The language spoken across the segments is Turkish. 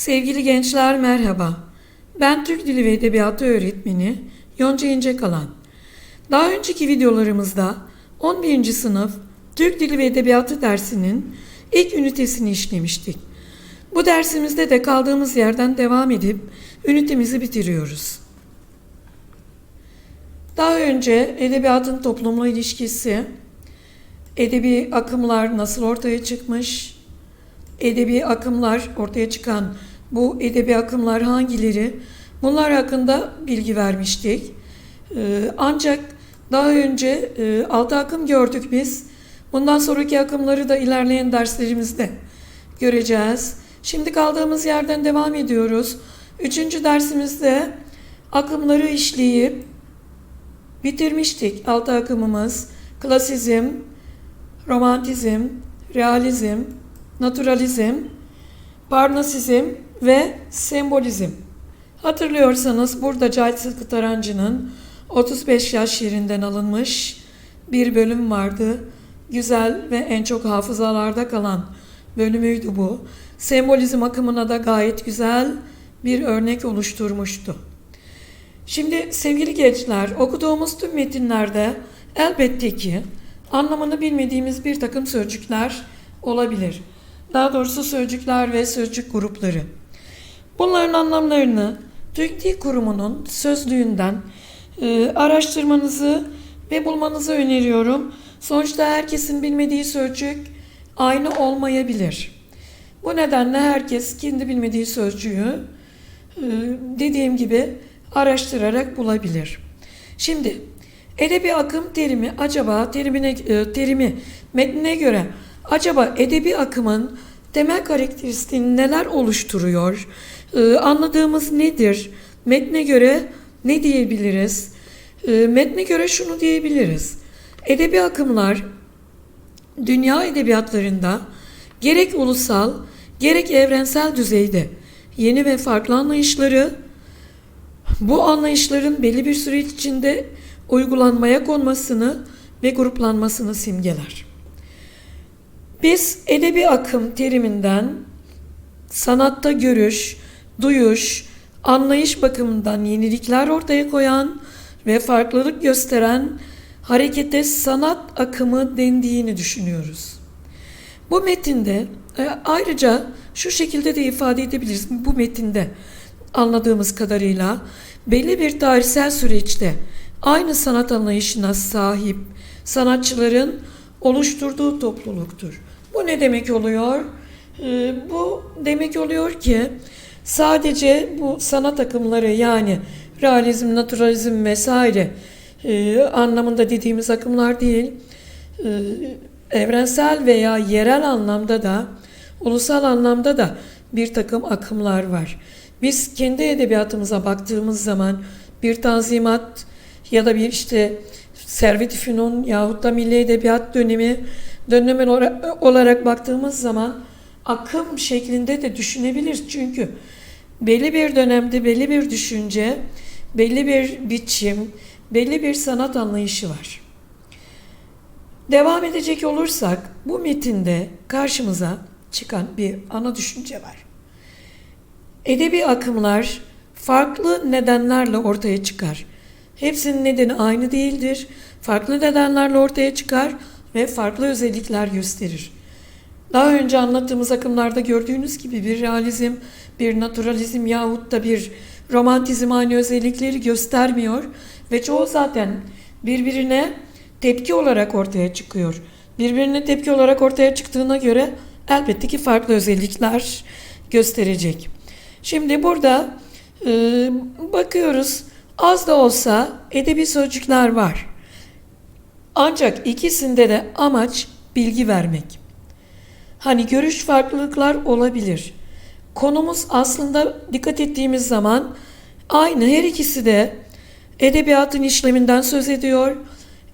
Sevgili gençler merhaba. Ben Türk Dili ve Edebiyatı öğretmeni Yonca İncekalan. Daha önceki videolarımızda 11. sınıf Türk Dili ve Edebiyatı dersinin ilk ünitesini işlemiştik. Bu dersimizde de kaldığımız yerden devam edip ünitemizi bitiriyoruz. Daha önce edebiyatın toplumla ilişkisi, edebi akımlar nasıl ortaya çıkmış, edebi akımlar ortaya çıkan bu edebi akımlar hangileri? Bunlar hakkında bilgi vermiştik. Ee, ancak daha önce e, altı akım gördük biz. Bundan sonraki akımları da ilerleyen derslerimizde göreceğiz. Şimdi kaldığımız yerden devam ediyoruz. Üçüncü dersimizde akımları işleyip bitirmiştik. Altı akımımız klasizm, romantizm, realizm, naturalizm, parnasizm ve sembolizm. Hatırlıyorsanız burada Cahit Sıtkı Tarancı'nın 35 yaş yerinden alınmış bir bölüm vardı. Güzel ve en çok hafızalarda kalan bölümüydü bu. Sembolizm akımına da gayet güzel bir örnek oluşturmuştu. Şimdi sevgili gençler okuduğumuz tüm metinlerde elbette ki anlamını bilmediğimiz bir takım sözcükler olabilir. Daha doğrusu sözcükler ve sözcük grupları. Bunların anlamlarını Türk Dil Kurumu'nun sözlüğünden e, araştırmanızı ve bulmanızı öneriyorum. Sonuçta herkesin bilmediği sözcük aynı olmayabilir. Bu nedenle herkes kendi bilmediği sözcüğü e, dediğim gibi araştırarak bulabilir. Şimdi edebi akım terimi acaba terimine e, terimi metnine göre acaba edebi akımın temel karakteristiğini neler oluşturuyor? E, anladığımız nedir? Metne göre ne diyebiliriz? E, metne göre şunu diyebiliriz. Edebi akımlar dünya edebiyatlarında gerek ulusal gerek evrensel düzeyde yeni ve farklı anlayışları bu anlayışların belli bir süre içinde uygulanmaya konmasını ve gruplanmasını simgeler. Biz edebi akım teriminden sanatta görüş, duyuş, anlayış bakımından yenilikler ortaya koyan ve farklılık gösteren harekete sanat akımı dendiğini düşünüyoruz. Bu metinde e, ayrıca şu şekilde de ifade edebiliriz. Bu metinde anladığımız kadarıyla belli bir tarihsel süreçte aynı sanat anlayışına sahip sanatçıların oluşturduğu topluluktur. Bu ne demek oluyor? Ee, bu demek oluyor ki sadece bu sanat akımları yani realizm, naturalizm vesaire e, anlamında dediğimiz akımlar değil, e, evrensel veya yerel anlamda da, ulusal anlamda da bir takım akımlar var. Biz kendi edebiyatımıza baktığımız zaman bir tanzimat ya da bir işte Servet-i Fünun yahut da Milli Edebiyat dönemi dönemi olarak baktığımız zaman akım şeklinde de düşünebiliriz. Çünkü belli bir dönemde belli bir düşünce, belli bir biçim, belli bir sanat anlayışı var. Devam edecek olursak bu metinde karşımıza çıkan bir ana düşünce var. Edebi akımlar farklı nedenlerle ortaya çıkar. Hepsinin nedeni aynı değildir. Farklı nedenlerle ortaya çıkar ve farklı özellikler gösterir. Daha önce anlattığımız akımlarda gördüğünüz gibi bir realizm, bir naturalizm yahut da bir romantizm aynı özellikleri göstermiyor ve çoğu zaten birbirine tepki olarak ortaya çıkıyor. Birbirine tepki olarak ortaya çıktığına göre elbette ki farklı özellikler gösterecek. Şimdi burada e, bakıyoruz az da olsa edebi sözcükler var. Ancak ikisinde de amaç bilgi vermek. Hani görüş farklılıklar olabilir. Konumuz aslında dikkat ettiğimiz zaman aynı her ikisi de edebiyatın işleminden söz ediyor.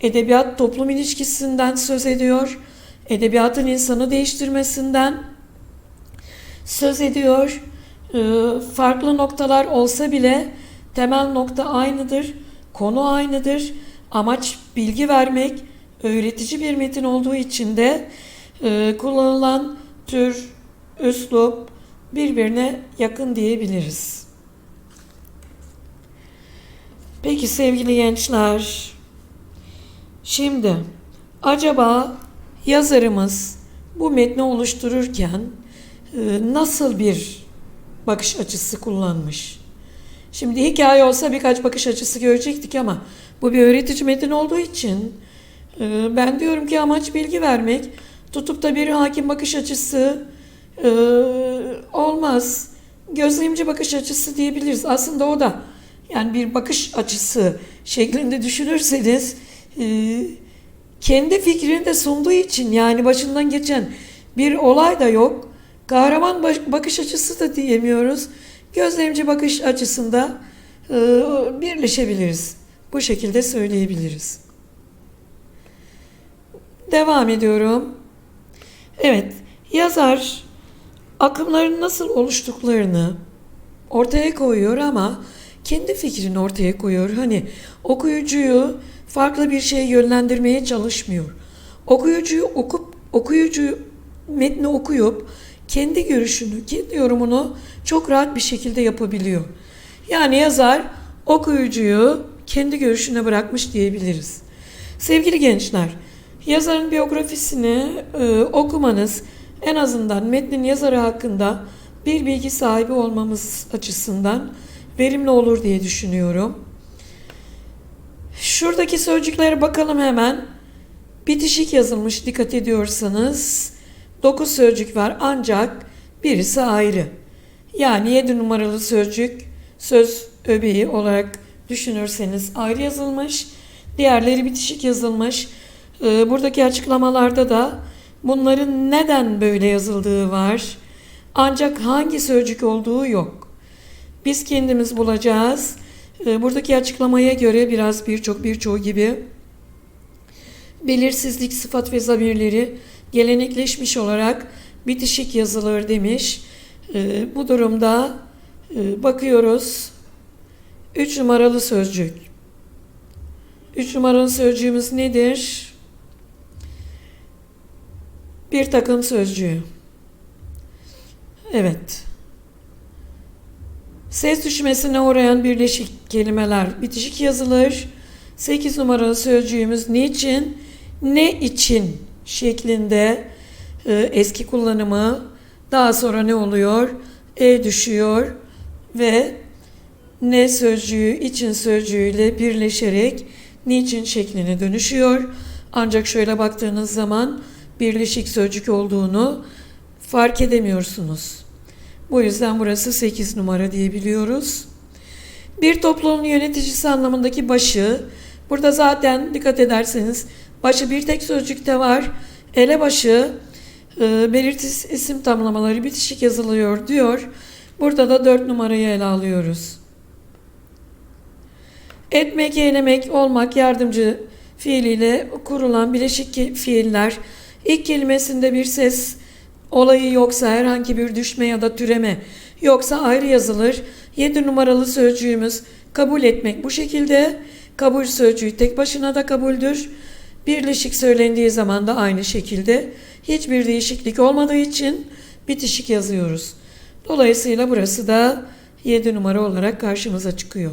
Edebiyat toplum ilişkisinden söz ediyor. Edebiyatın insanı değiştirmesinden söz ediyor. Ee, farklı noktalar olsa bile temel nokta aynıdır. Konu aynıdır. Amaç bilgi vermek, öğretici bir metin olduğu için de e, kullanılan tür, üslup, birbirine yakın diyebiliriz. Peki sevgili gençler, şimdi acaba yazarımız bu metni oluştururken e, nasıl bir bakış açısı kullanmış? Şimdi hikaye olsa birkaç bakış açısı görecektik ama bu bir öğretici metin olduğu için e, ben diyorum ki amaç bilgi vermek. Tutup da bir hakim bakış açısı e, olmaz. Gözlemci bakış açısı diyebiliriz. Aslında o da yani bir bakış açısı şeklinde düşünürseniz e, kendi fikrini de sunduğu için yani başından geçen bir olay da yok. Kahraman bakış açısı da diyemiyoruz. Gözlemci bakış açısında e, birleşebiliriz. Bu şekilde söyleyebiliriz. Devam ediyorum. Evet, yazar akımların nasıl oluştuklarını ortaya koyuyor ama kendi fikrini ortaya koyuyor. Hani okuyucuyu farklı bir şeye yönlendirmeye çalışmıyor. Okuyucuyu okup okuyucu metni okuyup kendi görüşünü, kendi yorumunu çok rahat bir şekilde yapabiliyor. Yani yazar okuyucuyu kendi görüşüne bırakmış diyebiliriz. Sevgili gençler, yazarın biyografisini e, okumanız en azından metnin yazarı hakkında bir bilgi sahibi olmamız açısından verimli olur diye düşünüyorum. Şuradaki sözcüklere bakalım hemen. Bitişik yazılmış dikkat ediyorsanız 9 sözcük var ancak birisi ayrı. Yani 7 numaralı sözcük söz öbeği olarak düşünürseniz ayrı yazılmış. Diğerleri bitişik yazılmış. Ee, buradaki açıklamalarda da bunların neden böyle yazıldığı var. Ancak hangi sözcük olduğu yok. Biz kendimiz bulacağız. Ee, buradaki açıklamaya göre biraz birçok birçoğu gibi belirsizlik sıfat ve zamirleri gelenekleşmiş olarak bitişik yazılır demiş. Ee, bu durumda e, bakıyoruz. 3 numaralı sözcük. 3 numaralı sözcüğümüz nedir? Bir takım sözcüğü. Evet. Ses düşmesine uğrayan birleşik kelimeler bitişik yazılır. 8 numaralı sözcüğümüz niçin, ne için şeklinde e, eski kullanımı daha sonra ne oluyor? E düşüyor ve ne sözcüğü için sözcüğüyle birleşerek niçin şekline dönüşüyor. Ancak şöyle baktığınız zaman birleşik sözcük olduğunu fark edemiyorsunuz. Bu yüzden burası 8 numara diyebiliyoruz. Bir toplumun yöneticisi anlamındaki başı, burada zaten dikkat ederseniz başı bir tek sözcükte var. Elebaşı e, belirtisiz isim tamlamaları bitişik yazılıyor diyor. Burada da 4 numarayı ele alıyoruz. Etmek, eylemek, olmak yardımcı fiiliyle kurulan bileşik fiiller ilk kelimesinde bir ses olayı yoksa herhangi bir düşme ya da türeme yoksa ayrı yazılır. 7 numaralı sözcüğümüz kabul etmek bu şekilde. Kabul sözcüğü tek başına da kabuldür. Birleşik söylendiği zaman da aynı şekilde. Hiçbir değişiklik olmadığı için bitişik yazıyoruz. Dolayısıyla burası da 7 numara olarak karşımıza çıkıyor.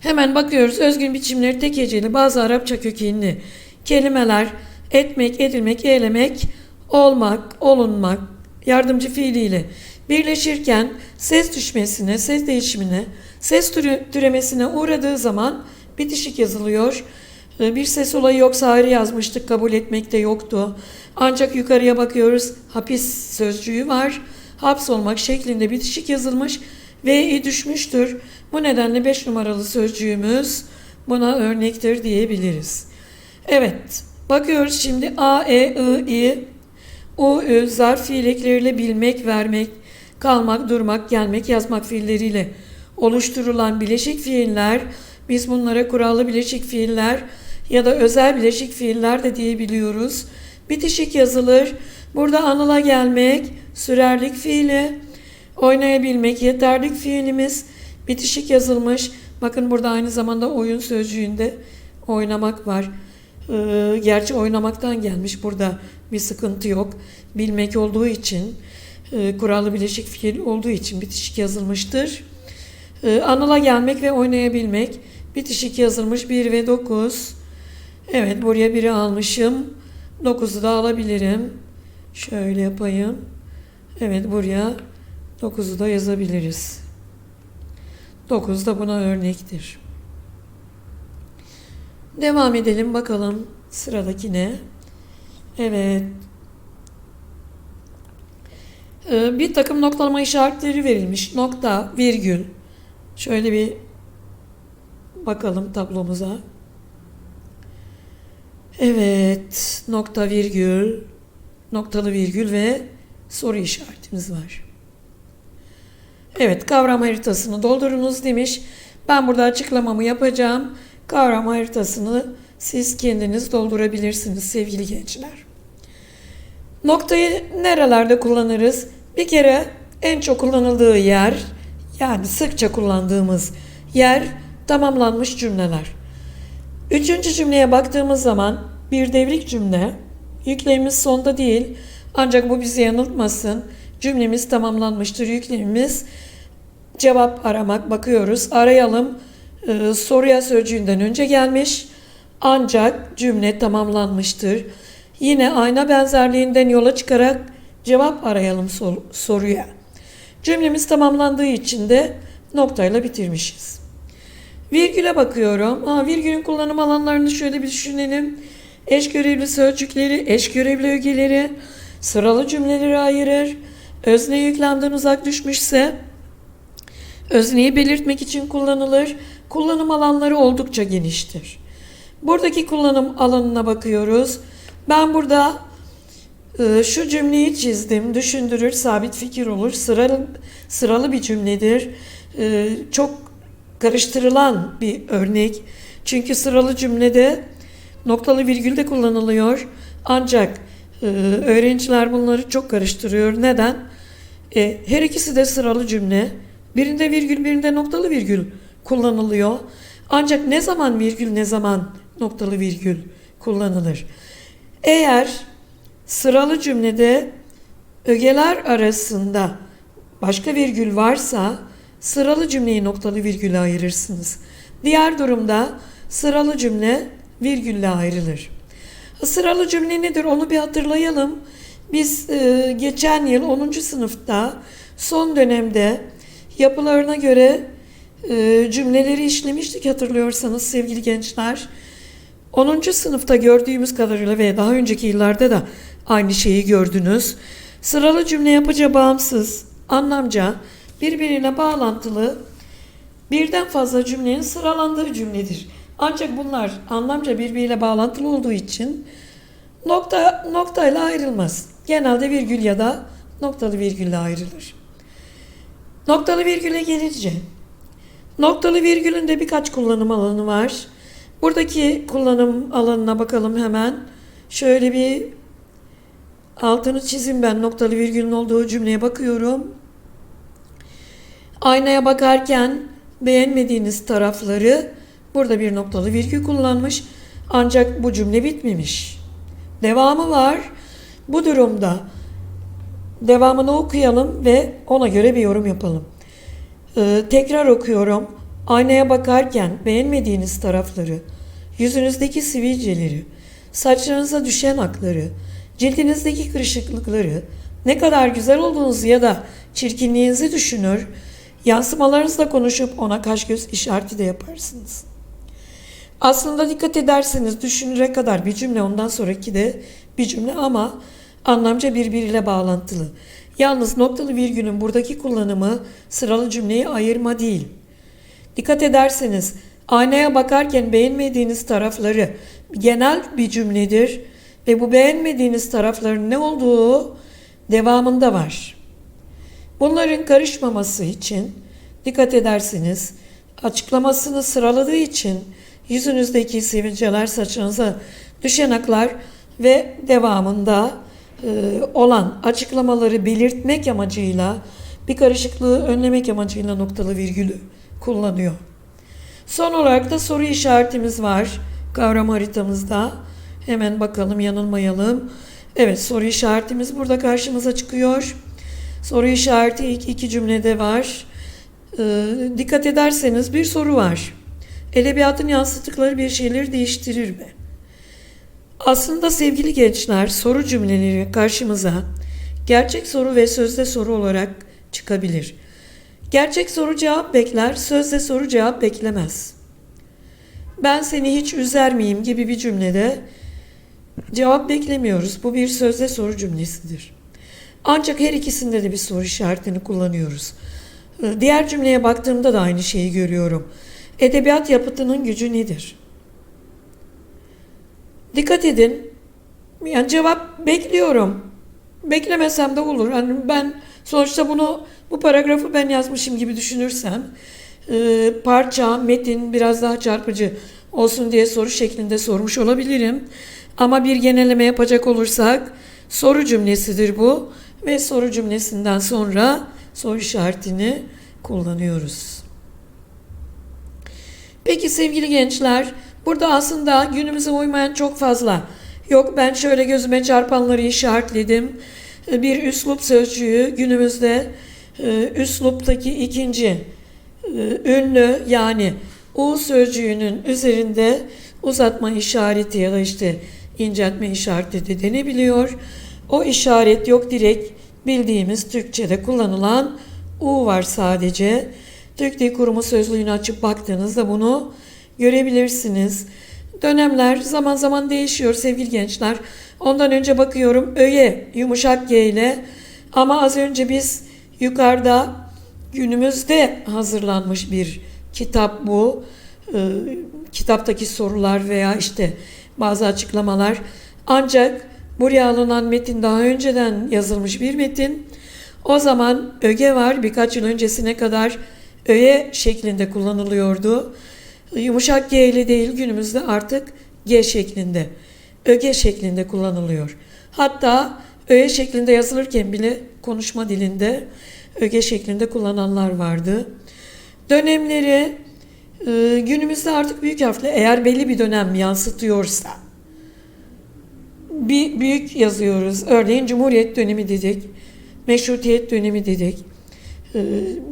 Hemen bakıyoruz özgün biçimleri tek heceli bazı Arapça kökenli kelimeler etmek, edilmek, eylemek, olmak, olunmak, yardımcı fiiliyle birleşirken ses düşmesine, ses değişimine, ses türü, türemesine uğradığı zaman bitişik yazılıyor. Ee, Bir ses olayı yoksa ayrı yazmıştık, kabul etmek de yoktu. Ancak yukarıya bakıyoruz, hapis sözcüğü var. Hapsolmak şeklinde bitişik yazılmış ve düşmüştür. Bu nedenle 5 numaralı sözcüğümüz buna örnektir diyebiliriz. Evet, bakıyoruz şimdi A, E, I, I, U, Ü, zarf fiillekleriyle bilmek, vermek, kalmak, durmak, gelmek, yazmak fiilleriyle oluşturulan bileşik fiiller, biz bunlara kurallı bileşik fiiller ya da özel bileşik fiiller de diyebiliyoruz. Bitişik yazılır. Burada anıla gelmek, sürerlik fiili, oynayabilmek, yeterlik fiilimiz bitişik yazılmış. Bakın burada aynı zamanda oyun sözcüğünde oynamak var. Ee, gerçi oynamaktan gelmiş. Burada bir sıkıntı yok. Bilmek olduğu için. e, kurallı bileşik fiil olduğu için bitişik yazılmıştır. E, anıla gelmek ve oynayabilmek. Bitişik yazılmış 1 ve 9. Evet buraya 1'i almışım. 9'u da alabilirim. Şöyle yapayım. Evet buraya 9'u da yazabiliriz. 9 da buna örnektir. Devam edelim bakalım sıradakine. Evet. Ee, bir takım noktalama işaretleri verilmiş. Nokta, virgül. Şöyle bir bakalım tablomuza. Evet. Nokta, virgül, noktalı virgül ve soru işaretimiz var. Evet, kavram haritasını doldurunuz demiş. Ben burada açıklamamı yapacağım. Kavram haritasını siz kendiniz doldurabilirsiniz sevgili gençler. Noktayı nerelerde kullanırız? Bir kere en çok kullanıldığı yer, yani sıkça kullandığımız yer tamamlanmış cümleler. Üçüncü cümleye baktığımız zaman bir devrik cümle, yüklemimiz sonda değil ancak bu bizi yanıltmasın. Cümlemiz tamamlanmıştır, yüklemimiz cevap aramak bakıyoruz. Arayalım e, soruya sözcüğünden önce gelmiş ancak cümle tamamlanmıştır. Yine ayna benzerliğinden yola çıkarak cevap arayalım sor- soruya. Cümlemiz tamamlandığı için de noktayla bitirmişiz. Virgüle bakıyorum. Aa, virgülün kullanım alanlarını şöyle bir düşünelim. Eş görevli sözcükleri, eş görevli ögeleri, sıralı cümleleri ayırır. Özne yüklemden uzak düşmüşse özneyi belirtmek için kullanılır. Kullanım alanları oldukça geniştir. Buradaki kullanım alanına bakıyoruz. Ben burada şu cümleyi çizdim. Düşündürür, sabit fikir olur. Sıralı, sıralı bir cümledir. E, çok karıştırılan bir örnek. Çünkü sıralı cümlede noktalı virgül de kullanılıyor. Ancak e, öğrenciler bunları çok karıştırıyor. Neden? E, her ikisi de sıralı cümle. Birinde virgül, birinde noktalı virgül kullanılıyor. Ancak ne zaman virgül, ne zaman noktalı virgül kullanılır? Eğer sıralı cümlede ögeler arasında başka virgül varsa sıralı cümleyi noktalı virgüle ayırırsınız. Diğer durumda sıralı cümle virgülle ayrılır. Sıralı cümle nedir onu bir hatırlayalım. Biz e, geçen yıl 10. sınıfta son dönemde yapılarına göre e, cümleleri işlemiştik hatırlıyorsanız sevgili gençler. 10. sınıfta gördüğümüz kadarıyla ve daha önceki yıllarda da aynı şeyi gördünüz. Sıralı cümle yapıca bağımsız, anlamca birbiriyle bağlantılı birden fazla cümlenin sıralandığı cümledir. Ancak bunlar anlamca birbiriyle bağlantılı olduğu için nokta noktayla ayrılmaz. Genelde virgül ya da noktalı virgülle ayrılır. Noktalı virgüle gelince noktalı virgülün de birkaç kullanım alanı var. Buradaki kullanım alanına bakalım hemen. Şöyle bir altını çizim ben noktalı virgülün olduğu cümleye bakıyorum. Aynaya bakarken beğenmediğiniz tarafları burada bir noktalı virgül kullanmış. Ancak bu cümle bitmemiş. Devamı var. Bu durumda devamını okuyalım ve ona göre bir yorum yapalım. Ee, tekrar okuyorum. Aynaya bakarken beğenmediğiniz tarafları, yüzünüzdeki sivilceleri, saçlarınıza düşen akları, cildinizdeki kırışıklıkları, ne kadar güzel olduğunuzu ya da çirkinliğinizi düşünür, yansımalarınızla konuşup ona kaş göz işareti de yaparsınız. Aslında dikkat ederseniz düşünüre kadar bir cümle ondan sonraki de bir cümle ama anlamca birbiriyle bağlantılı. Yalnız noktalı virgülün buradaki kullanımı sıralı cümleyi ayırma değil. Dikkat ederseniz aynaya bakarken beğenmediğiniz tarafları genel bir cümledir ve bu beğenmediğiniz tarafların ne olduğu devamında var. Bunların karışmaması için dikkat ederseniz açıklamasını sıraladığı için yüzünüzdeki sivilceler, saçınıza düşen aklar ve devamında e, olan açıklamaları belirtmek amacıyla bir karışıklığı önlemek amacıyla noktalı virgülü kullanıyor. Son olarak da soru işaretimiz var kavram haritamızda. Hemen bakalım yanılmayalım. Evet soru işaretimiz burada karşımıza çıkıyor. Soru işareti ilk iki cümlede var. Ee, dikkat ederseniz bir soru var. Edebiyatın yansıttıkları bir şeyleri değiştirir mi? Aslında sevgili gençler soru cümleleri karşımıza gerçek soru ve sözde soru olarak çıkabilir. Gerçek soru cevap bekler, sözde soru cevap beklemez. Ben seni hiç üzer miyim gibi bir cümlede cevap beklemiyoruz. Bu bir sözde soru cümlesidir. Ancak her ikisinde de bir soru işaretini kullanıyoruz. Ee, Diğer cümleye baktığımda da aynı şeyi görüyorum. Edebiyat yapıtının gücü nedir? Dikkat edin. Yani cevap bekliyorum. Beklemesem de olur. Yani ben sonuçta bunu bu paragrafı ben yazmışım gibi düşünürsem e, parça, metin biraz daha çarpıcı olsun diye soru şeklinde sormuş olabilirim. Ama bir genelleme yapacak olursak soru cümlesidir bu ve soru cümlesinden sonra soru işaretini kullanıyoruz. Peki sevgili gençler, burada aslında günümüze uymayan çok fazla. Yok ben şöyle gözüme çarpanları işaretledim. Bir üslup sözcüğü günümüzde e, üsluptaki ikinci e, ünlü yani U sözcüğünün üzerinde uzatma işareti ya da işte inceltme işareti de denebiliyor. O işaret yok direkt bildiğimiz Türkçe'de kullanılan U var sadece. Türk Dil Kurumu sözlüğünü açıp baktığınızda bunu görebilirsiniz. Dönemler zaman zaman değişiyor sevgili gençler. Ondan önce bakıyorum öye yumuşak G ile ama az önce biz yukarıda günümüzde hazırlanmış bir kitap bu. Ee, kitaptaki sorular veya işte bazı açıklamalar. Ancak buraya alınan metin daha önceden yazılmış bir metin. O zaman öge var birkaç yıl öncesine kadar öye şeklinde kullanılıyordu. Yumuşak G ile değil günümüzde artık G şeklinde, öge şeklinde kullanılıyor. Hatta öge şeklinde yazılırken bile konuşma dilinde öge şeklinde kullananlar vardı. Dönemleri e, günümüzde artık büyük harfle eğer belli bir dönem yansıtıyorsa bir büyük yazıyoruz. Örneğin Cumhuriyet dönemi dedik, Meşrutiyet dönemi dedik. E,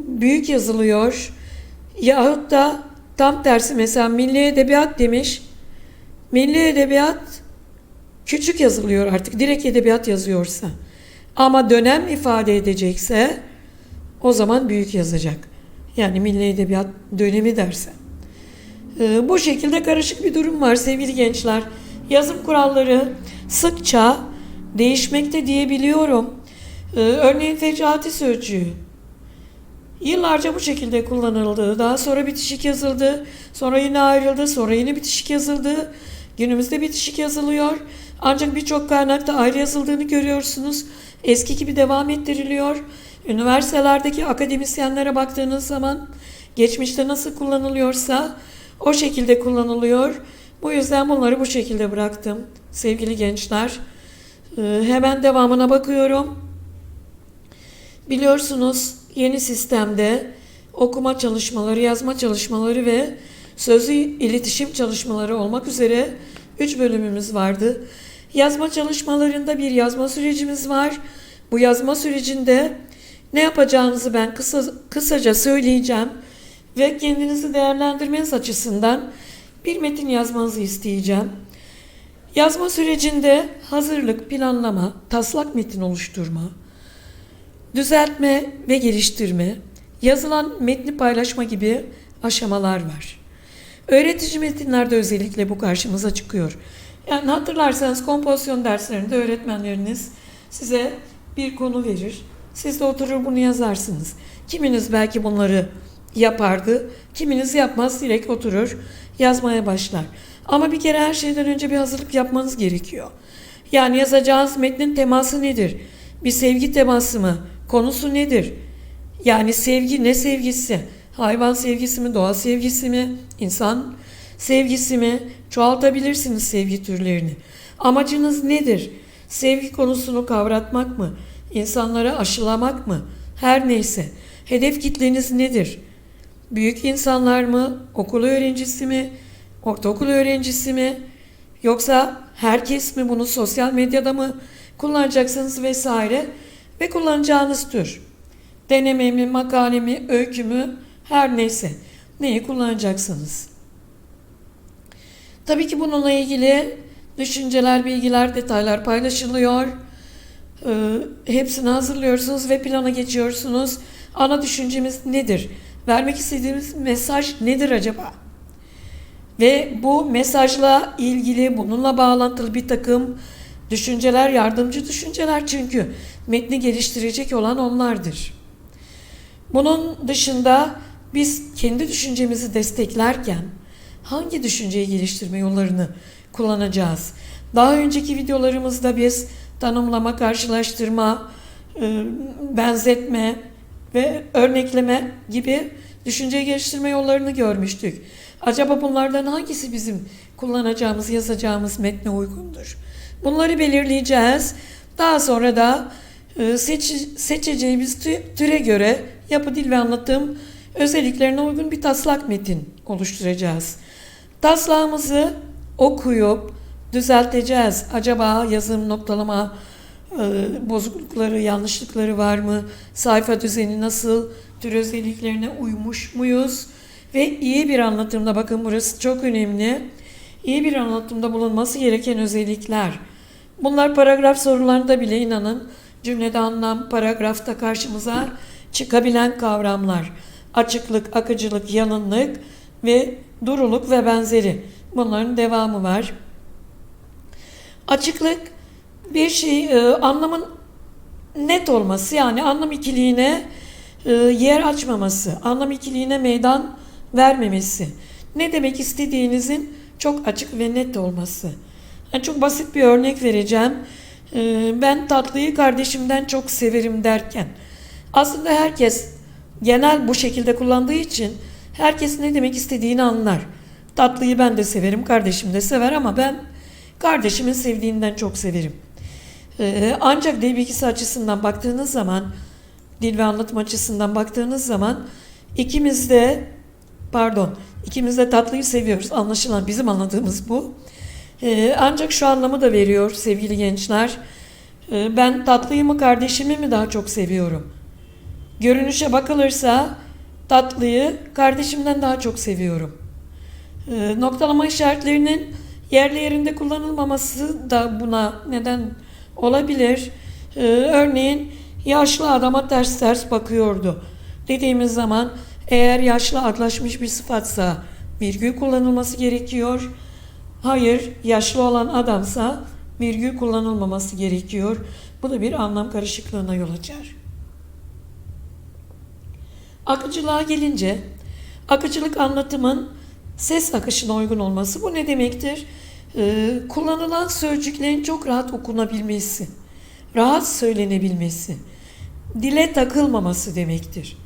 büyük yazılıyor. Yahut da tam tersi mesela Milli Edebiyat demiş. Milli Edebiyat küçük yazılıyor artık. Direkt edebiyat yazıyorsa. Ama dönem ifade edecekse o zaman büyük yazacak. Yani Milli Edebiyat dönemi derse. Ee, bu şekilde karışık bir durum var sevgili gençler. Yazım kuralları sıkça değişmekte diyebiliyorum. Ee, örneğin Fecati Sözcüğü. Yıllarca bu şekilde kullanıldı. Daha sonra bitişik yazıldı. Sonra yine ayrıldı. Sonra yine bitişik yazıldı. Günümüzde bitişik yazılıyor. Ancak birçok kaynakta ayrı yazıldığını görüyorsunuz. Eski gibi devam ettiriliyor. Üniversitelerdeki akademisyenlere baktığınız zaman geçmişte nasıl kullanılıyorsa o şekilde kullanılıyor. Bu yüzden bunları bu şekilde bıraktım sevgili gençler. Ee, hemen devamına bakıyorum. Biliyorsunuz yeni sistemde okuma çalışmaları, yazma çalışmaları ve sözlü iletişim çalışmaları olmak üzere 3 bölümümüz vardı. Yazma çalışmalarında bir yazma sürecimiz var. Bu yazma sürecinde ne yapacağınızı ben kısa, kısaca söyleyeceğim ve kendinizi değerlendirmeniz açısından bir metin yazmanızı isteyeceğim. Yazma sürecinde hazırlık, planlama, taslak metin oluşturma, düzeltme ve geliştirme, yazılan metni paylaşma gibi aşamalar var. Öğretici metinlerde özellikle bu karşımıza çıkıyor. Yani hatırlarsanız kompozisyon derslerinde öğretmenleriniz size bir konu verir. Siz de oturur bunu yazarsınız. Kiminiz belki bunları yapardı, kiminiz yapmaz direkt oturur yazmaya başlar. Ama bir kere her şeyden önce bir hazırlık yapmanız gerekiyor. Yani yazacağınız metnin teması nedir? Bir sevgi teması mı? Konusu nedir? Yani sevgi ne sevgisi? Hayvan sevgisi mi, doğa sevgisi mi, insan sevgisi mi? Çoğaltabilirsiniz sevgi türlerini. Amacınız nedir? Sevgi konusunu kavratmak mı? İnsanlara aşılamak mı? Her neyse. Hedef kitleniz nedir? Büyük insanlar mı? Okul öğrencisi mi? Ortaokul öğrencisi mi? Yoksa herkes mi bunu sosyal medyada mı kullanacaksınız vesaire? Ve kullanacağınız tür. denememi, makalemi, öykümü her neyse neyi kullanacaksınız. Tabii ki bununla ilgili düşünceler, bilgiler, detaylar paylaşılıyor. Ee, hepsini hazırlıyorsunuz ve plana geçiyorsunuz. Ana düşüncemiz nedir? Vermek istediğimiz mesaj nedir acaba? Ve bu mesajla ilgili bununla bağlantılı bir takım düşünceler, yardımcı düşünceler çünkü metni geliştirecek olan onlardır. Bunun dışında biz kendi düşüncemizi desteklerken hangi düşünceyi geliştirme yollarını kullanacağız? Daha önceki videolarımızda biz tanımlama, karşılaştırma, e, benzetme ve örnekleme gibi düşünce geliştirme yollarını görmüştük. Acaba bunlardan hangisi bizim kullanacağımız, yazacağımız metne uygundur? Bunları belirleyeceğiz. Daha sonra da e, seç, seçeceğimiz tü- türe göre yapı, dil ve anlatım özelliklerine uygun bir taslak metin oluşturacağız. Taslağımızı okuyup düzelteceğiz. Acaba yazım noktalama bozuklukları, yanlışlıkları var mı? Sayfa düzeni nasıl? Tür özelliklerine uymuş muyuz? Ve iyi bir anlatımda bakın burası çok önemli. İyi bir anlatımda bulunması gereken özellikler. Bunlar paragraf sorularında bile inanın cümlede anlam, paragrafta karşımıza çıkabilen kavramlar. Açıklık, akıcılık, yalınlık ve duruluk ve benzeri. Bunların devamı var. Açıklık bir şey e, anlamın net olması yani anlam ikiliğine e, yer açmaması, anlam ikiliğine meydan vermemesi. Ne demek istediğinizin çok açık ve net olması. Yani çok basit bir örnek vereceğim. E, ben tatlıyı kardeşimden çok severim derken aslında herkes genel bu şekilde kullandığı için herkes ne demek istediğini anlar. Tatlıyı ben de severim, kardeşim de sever ama ben kardeşimin sevdiğinden çok severim. Ee, ancak dil bilgisi açısından baktığınız zaman, dil ve anlatım açısından baktığınız zaman ikimiz de pardon, ikimiz de tatlıyı seviyoruz. Anlaşılan bizim anladığımız bu. Ee, ancak şu anlamı da veriyor sevgili gençler. Ee, ben tatlıyı mı kardeşimi mi daha çok seviyorum? Görünüşe bakılırsa tatlıyı kardeşimden daha çok seviyorum. Ee, noktalama işaretlerinin yerli yerinde kullanılmaması da buna neden olabilir. Ee, örneğin yaşlı adama ters ters bakıyordu. Dediğimiz zaman eğer yaşlı adlaşmış bir sıfatsa virgül kullanılması gerekiyor. Hayır, yaşlı olan adamsa virgül kullanılmaması gerekiyor. Bu da bir anlam karışıklığına yol açar. Akıcılığa gelince, akıcılık anlatımın ses akışına uygun olması. Bu ne demektir? Ee, kullanılan sözcüklerin çok rahat okunabilmesi, rahat söylenebilmesi, dile takılmaması demektir.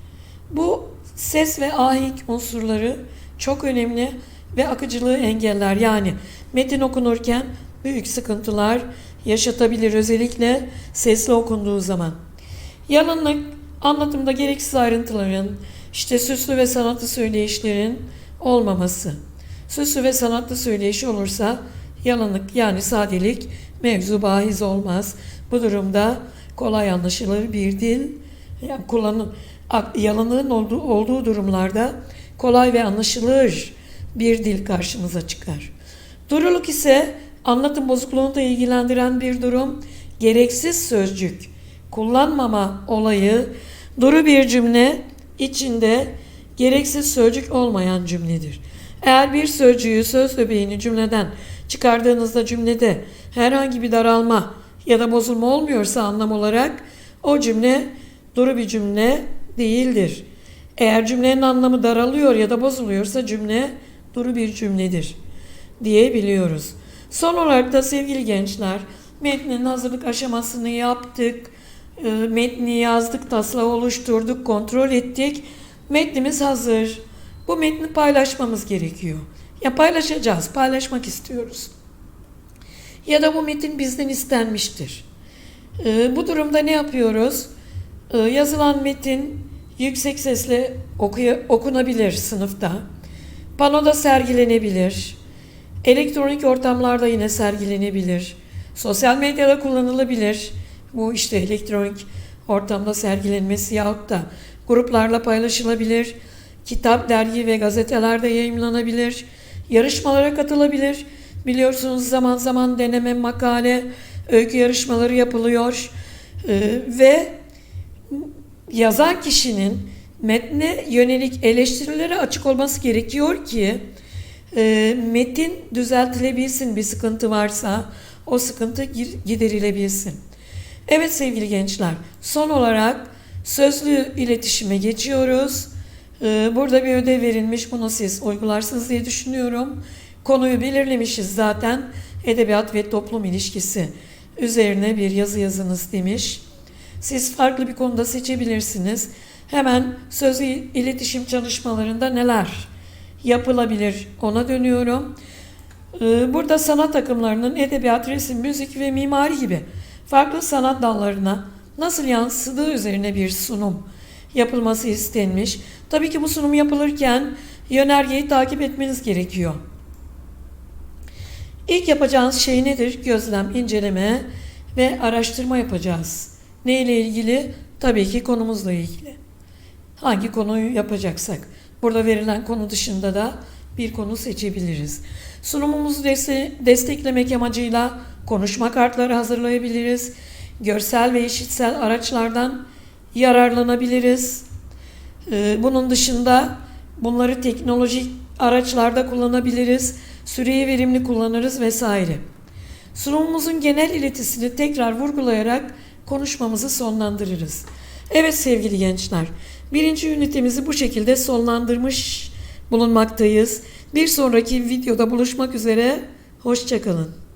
Bu ses ve ahenk unsurları çok önemli ve akıcılığı engeller. Yani metin okunurken büyük sıkıntılar yaşatabilir özellikle sesli okunduğu zaman. Yalınlık anlatımda gereksiz ayrıntıların, işte süslü ve sanatlı söyleyişlerin olmaması. Süslü ve sanatlı söyleyiş olursa yalınlık yani sadelik mevzu bahis olmaz. Bu durumda kolay anlaşılır bir dil yani kullanım yalınlığın olduğu, olduğu durumlarda kolay ve anlaşılır bir dil karşımıza çıkar. Duruluk ise anlatım bozukluğunu da ilgilendiren bir durum. Gereksiz sözcük kullanmama olayı duru bir cümle içinde gereksiz sözcük olmayan cümledir. Eğer bir sözcüğü söz öbeğini cümleden çıkardığınızda cümlede herhangi bir daralma ya da bozulma olmuyorsa anlam olarak o cümle duru bir cümle değildir. Eğer cümlenin anlamı daralıyor ya da bozuluyorsa cümle duru bir cümledir diyebiliyoruz. Son olarak da sevgili gençler metnin hazırlık aşamasını yaptık. E, metni yazdık, taslağı oluşturduk, kontrol ettik. Metnimiz hazır. Bu metni paylaşmamız gerekiyor. Ya paylaşacağız, paylaşmak istiyoruz. Ya da bu metin bizden istenmiştir. E, bu durumda ne yapıyoruz? E, yazılan metin yüksek sesle okuya, okunabilir sınıfta. Panoda sergilenebilir. Elektronik ortamlarda yine sergilenebilir. Sosyal medyada kullanılabilir. Bu işte elektronik ortamda sergilenmesi yahut da gruplarla paylaşılabilir. Kitap, dergi ve gazetelerde yayımlanabilir. Yarışmalara katılabilir. Biliyorsunuz zaman zaman deneme, makale, öykü yarışmaları yapılıyor. Ee, ve yazan kişinin metne yönelik eleştirilere açık olması gerekiyor ki e, metin düzeltilebilsin bir sıkıntı varsa o sıkıntı giderilebilsin. Evet sevgili gençler son olarak sözlü iletişime geçiyoruz. Ee, Burada bir ödev verilmiş bunu siz uygularsınız diye düşünüyorum. Konuyu belirlemişiz zaten edebiyat ve toplum ilişkisi üzerine bir yazı yazınız demiş. Siz farklı bir konuda seçebilirsiniz. Hemen sözlü iletişim çalışmalarında neler yapılabilir ona dönüyorum. Ee, Burada sanat akımlarının edebiyat, resim, müzik ve mimari gibi farklı sanat dallarına nasıl yansıdığı üzerine bir sunum yapılması istenmiş. Tabii ki bu sunum yapılırken yönergeyi takip etmeniz gerekiyor. İlk yapacağınız şey nedir? Gözlem, inceleme ve araştırma yapacağız. Ne ile ilgili? Tabii ki konumuzla ilgili. Hangi konuyu yapacaksak. Burada verilen konu dışında da bir konu seçebiliriz. Sunumumuzu deste- desteklemek amacıyla konuşma kartları hazırlayabiliriz. Görsel ve işitsel araçlardan yararlanabiliriz. Ee, Bunun dışında bunları teknolojik araçlarda kullanabiliriz. Süreyi verimli kullanırız vesaire. Sunumumuzun genel iletisini tekrar vurgulayarak konuşmamızı sonlandırırız. Evet sevgili gençler, birinci ünitemizi bu şekilde sonlandırmış bulunmaktayız. Bir sonraki videoda buluşmak üzere, hoşçakalın.